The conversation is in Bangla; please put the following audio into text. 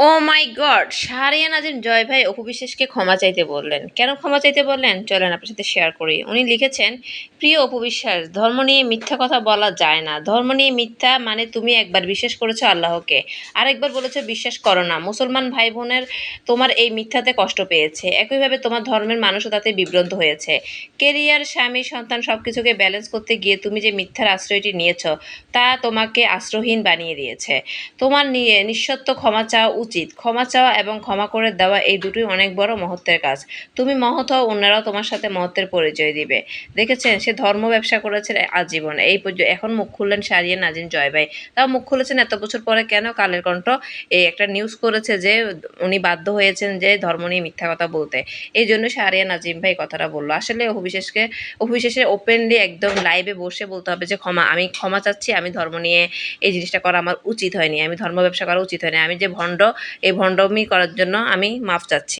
O my God Shahria Nazim Joy ভাই অপু বিশ্বাসকে ক্ষমা চাইতে বললেন। কেন ক্ষমা চাইতে বললেন? চলেন আপনার সাথে শেয়ার করি। উনি লিখেছেন, প্রিয় অপু বিশ্বাস ধর্ম নিয়ে মিথ্যা কথা বলা যায় না। ধর্ম নিয়ে মিথ্যা মানে তুমি একবার বিশ্বাস করেছ আল্লাহকে। আরেকবার বলেছ বিশ্বাস করো না। মুসলমান ভাই বোনের তোমার এই মিথ্যাতে কষ্ট পেয়েছে। একইভাবে তোমার ধর্মের মানুষও তাতে বিভ্রান্ত হয়েছে। কেরিয়ার, স্বামী, সন্তান সব কিছুকে ব্যালেন্স করতে গিয়ে তুমি যে মিথ্যার আশ্রয়টি নিয়েছো, তা তোমাকে আশ্রয়হীন বানিয়ে দিয়েছে। তোমার নিয়ে নিঃসত্ব ক্ষমা চাওয়া উচিত। ক্ষমা চাওয়া এবং ক্ষমা করে দেওয়া এই দুটোই অনেক বড় মহত্বের কাজ। তুমি মহৎ হও, অন্যরাও তোমার সাথে মহত্বের পরিচয় দিবে। দেখেছেন, সে ধর্ম ব্যবসা করেছে আজীবন। এই এখন মুখ খুললেন সারিয়ে নাজিন জয় ভাই। তাও মুখ খুলেছেন এত বছর পরে কেন? কালের কণ্ঠ। এই একটা নিউজ করেছে যে, উনি বাধ্য হয়েছেন যে, ধর্ম নিয়ে মিথ্যা কথা বলতে। এই জন্য সারিয়া নাজিম ভাই কথাটা বলল। আসলে অভিশেষকে অভিশেষে ওপেনলি একদম লাইভে বসে বলতে হবে যে, ক্ষমা, আমি ক্ষমা চাচ্ছি, আমি ধর্ম নিয়ে এই জিনিসটা করা আমার উচিত হয়নি, আমি ধর্ম ব্যবসা করা উচিত হয়নি, আমি যে ভণ্ড এই ভণ্ডমি করার জন্য আমি মাফ চাচ্ছি।